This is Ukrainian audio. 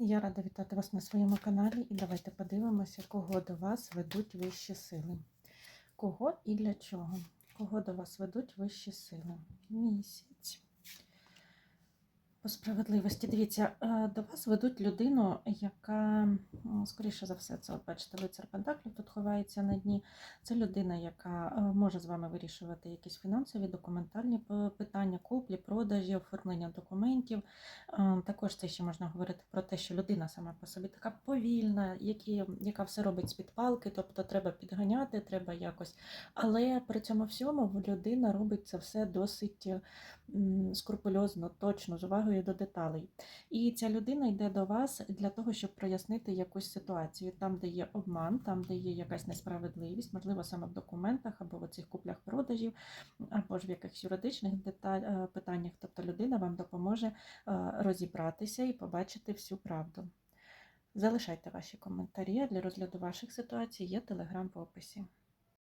Я рада вітати вас на своєму каналі і давайте подивимося, кого до вас ведуть вищі сили. Кого і для чого? Кого до вас ведуть вищі сили? Місяць. По справедливості, дивіться, е, до вас ведуть людину, яка, скоріше за все, це от бачите, лицар Пентаклів тут ховається на дні. Це людина, яка е, може з вами вирішувати якісь фінансові, документальні питання, куплі, продажі, оформлення документів. Е, Також це ще можна говорити про те, що людина сама по собі така повільна, які, яка все робить з-під палки, тобто треба підганяти, треба якось. Але при цьому всьому людина робить це все досить скрупульозно, точно, з увагою до деталей. І ця людина йде до вас для того, щоб прояснити якусь ситуацію, там, де є обман, там, де є якась несправедливість, можливо, саме в документах або в цих куплях продажів, або ж в якихось юридичних деталь, е, питаннях. Тобто людина вам допоможе е, розібратися і побачити всю правду. Залишайте ваші коментарі для розгляду ваших ситуацій. Є телеграм в описі.